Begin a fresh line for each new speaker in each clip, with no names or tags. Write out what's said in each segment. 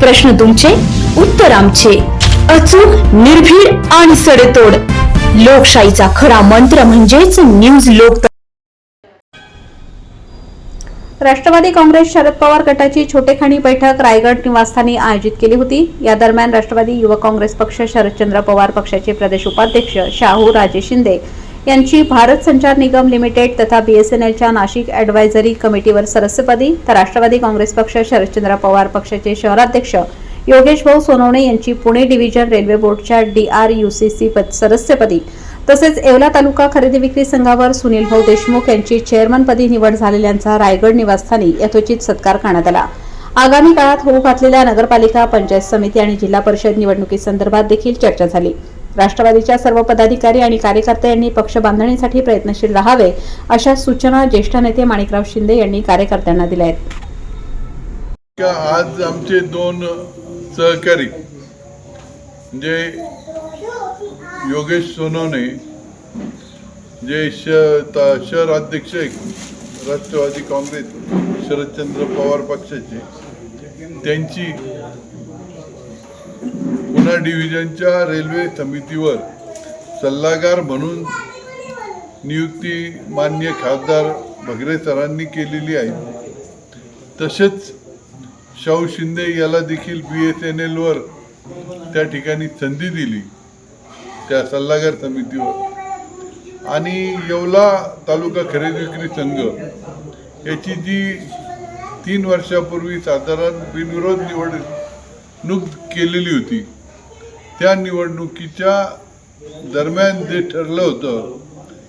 प्रश्न तुमचे उत्तर आमचे. अचूक निर्भीड आणि सडेतोड. लोकशाहीचा खरा मंत्र म्हणजेच न्यूज लोक
राष्ट्रवादी काँग्रेस शरद पवार गटाची छोटेखाणी बैठक रायगड निवासस्थानी आयोजित केली होती. या दरम्यान राष्ट्रवादी युवक काँग्रेस पक्ष शरदचंद्र पवार पक्षाचे प्रदेश उपाध्यक्ष शाहू राजे शिंदे यांची भारत संचार निगम लिमिटेड तथा बीएसएनएलच्या नाशिक ॲडवायझरी कमिटीवर सदस्यपदी तर राष्ट्रवादी काँग्रेस पक्ष शरदचंद्र पवार पक्षाचे शहराध्यक्ष योगेश भाऊ सोनवणे यांची पुणे डिव्हिजन रेल्वे बोर्डच्या डीआरयूसीसी पद सदस्यपदी तसेच येवला तालुका खरेदी विक्री संघावर सुनील भाऊ देशमुख यांची चेअरमनपदी निवड झालेल्यांचा रायगड निवासस्थानी यथोचित सत्कार करण्यात आला. आगामी काळात होऊ घातलेल्या नगरपालिका पंचायत समिती आणि जिल्हा परिषद निवडणुकीसंदर्भात देखील चर्चा झाली. राष्ट्रवादीच्या सर्व पदाधिकारी आणि कार्यकर्ते यांनी पक्ष बांधणीसाठी प्रयत्नशील राहावे अशा सूचना ज्येष्ठ नेते माणिकराव शिंदे यांनी कार्यकर्त्यांना दिल्या आहेत.
आज आमचे दोन सहकारी जे योगेश सोनवणे जे श शहर अध्यक्ष राष्ट्रवादी काँग्रेस शरदचंद्र पवार पक्षाचे त्यांची पुन्हा डिव्हिजनच्या रेल्वे समितीवर सल्लागार म्हणून नियुक्ती मान्य खासदार भगरे सरांनी केलेली आहे. तसेच शाहू शिंदे याला देखील बी एस एन एलवर त्या ठिकाणी संधी दिली त्या सल्लागार समितीवर. आणि येवला तालुका खरेदी विक्री संघ याची जी तीन वर्षापूर्वी साधारण बिनविरोध निवडणूक केलेली होती त्या निवडणुकीच्या दरम्यान जे ठरलं होतं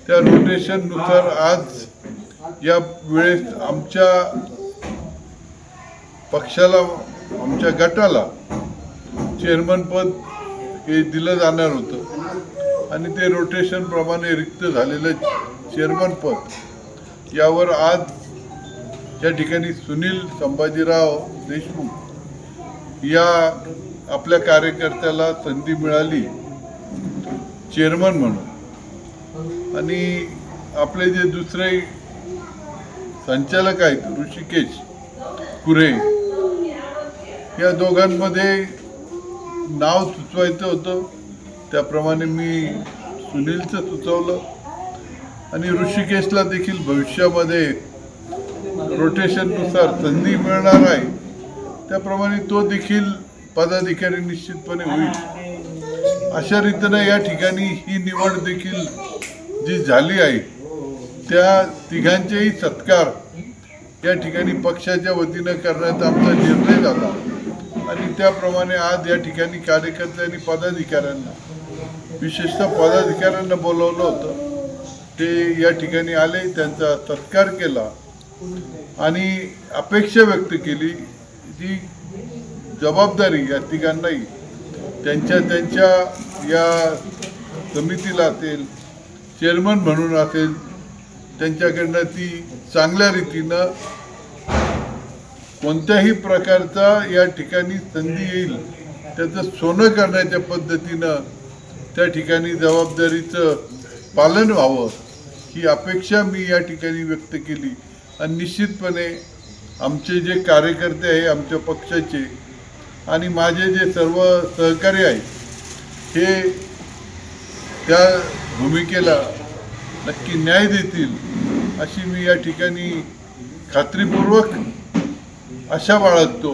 त्या रोटेशननुसार आज या वेळेस आमच्या पक्षाला आमच्या गटाला चेअरमनपद हे दिलं जाणार होतं. आणि ते रोटेशनप्रमाणे रिक्त झालेलं चेअरमनपद यावर आज या ठिकाणी सुनील संभाजीराव देशमुख या आपल्या कार्यकर्त्याला संधी मिळाली चेअरमन म्हणून. आणि आपले जे दुसरे संचालक आहेत ऋषिकेश कुरे या दोघांमध्ये नाव सुचवायचं होतं. त्याप्रमाणे मी सुनीलचं सुचवलं. आणि ऋषिकेशला देखील भविष्यामध्ये रोटेशननुसार संधी मिळणार आहे. त्याप्रमाणे तो देखील पदाधिकारी निश्चितपणे होईल. अशा रीतीनं या ठिकाणी ही निवड देखील जी झाली आहे त्या तिघांचेही सत्कार या ठिकाणी पक्षाच्या वतीनं करण्याचा आमचा निर्णय झाला. आणि त्याप्रमाणे आज या ठिकाणी कार्यकर्ते आणि पदाधिकाऱ्यांना विशेषतः पदाधिकाऱ्यांना बोलावलं होतं. ते या ठिकाणी आले त्यांचा सत्कार केला आणि अपेक्षा व्यक्त केली. जी जबाबदारी या तिघांनाही त्यांच्या त्यांच्या या समितीला असेल चेअरमन म्हणून असेल त्यांच्याकडनं ती चांगल्या रीतीनं कोणत्याही प्रकारचा या ठिकाणी संधी येईल त्याचं सोनं करण्याच्या पद्धतीनं त्या ठिकाणी जबाबदारीचं पालन व्हावं ही अपेक्षा मी या ठिकाणी व्यक्त केली. आणि निश्चितपणे आमचे जे कार्यकर्ते आहे आमच्या पक्षाचे आणि माझे जे सर्व सहकारी आहेत हे त्या भूमिकेला नक्की न्याय देतील अशी मी या ठिकाणी खात्रीपूर्वक आशा बाळगतो.